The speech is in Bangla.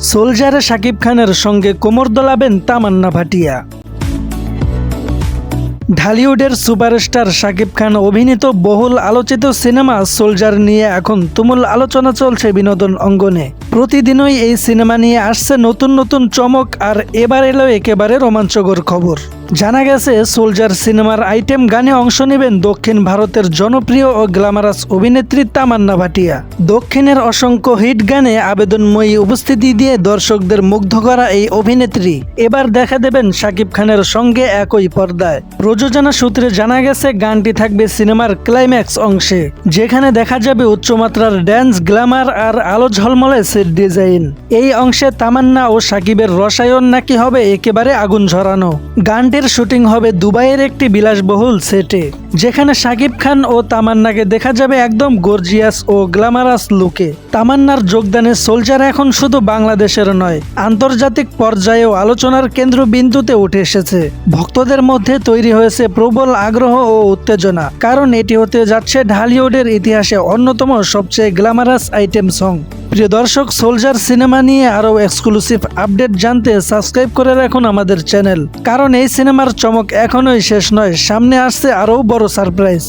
সোলজারে শাকিব খানের সঙ্গে কোমর দোলাবেন তামান্না ভাটিয়া। ঢালিউডের সুপারস্টার শাকিব খান অভিনীত বহুল আলোচিত সিনেমা সোলজার নিয়ে এখন তুমুল আলোচনা চলছে বিনোদন অঙ্গনে। প্রতিদিনই এই সিনেমা নিয়ে আসছে নতুন নতুন চমক আর এবার এলো একেবারে রোমাঞ্চকর খবর। জানা গেছে, সোলজার সিনেমার আইটেম গানে অংশ নেবেন দক্ষিণ ভারতের জনপ্রিয় ও গ্ল্যামারাস অভিনেত্রী তামান্না ভাটিয়া। দক্ষিণের অসংখ্য হিট গানে আবেদনময়ী উপস্থিতি দিয়ে দর্শকদের মুগ্ধ করা এই অভিনেত্রী। এবার দেখা দেবেন শাকিব খানের সঙ্গে একই পর্দায়। প্রযোজনা সূত্রে জানা গেছে, গানটি থাকবে সিনেমার ক্লাইম্যাক্স অংশে, যেখানে দেখা যাবে উচ্চমাত্রার ড্যান্স, গ্ল্যামার আর আলো ঝলমলে ডিজাইন। এই অংশে তামান্না ও সাকিবের রসায়ন নাকি হবে একেবারে আগুন ঝরানো। গানটির শুটিং হবে দুবাইয়ের একটি বিলাসবহুল সেটে, যেখানে সাকিব খান ও তামান্নাকে দেখা যাবে একদম গর্জিয়াস ও গ্ল্যামারাস লুকে। তামান্নার যোগদানে সোলজার এখন শুধু বাংলাদেশের নয়, আন্তর্জাতিক পর্যায়েও আলোচনার কেন্দ্রবিন্দুতে উঠে এসেছে। ভক্তদের মধ্যে তৈরি হয়েছে প্রবল আগ্রহ ও উত্তেজনা, কারণ এটি হতে যাচ্ছে ঢালিউডের ইতিহাসে অন্যতম সবচেয়ে গ্ল্যামারাস আইটেম সং। প্রিয় দর্শক সোলজার সিনেমা নিয়ে আরও এক্সক্লুসিভ আপডেট জানতে সাবস্ক্রাইব করে রাখুন আমাদের চ্যানেল কারণ এই সিনেমার চমক এখনোই শেষ নয়, সামনে আসছে আরও বড় সারপ্রাইজ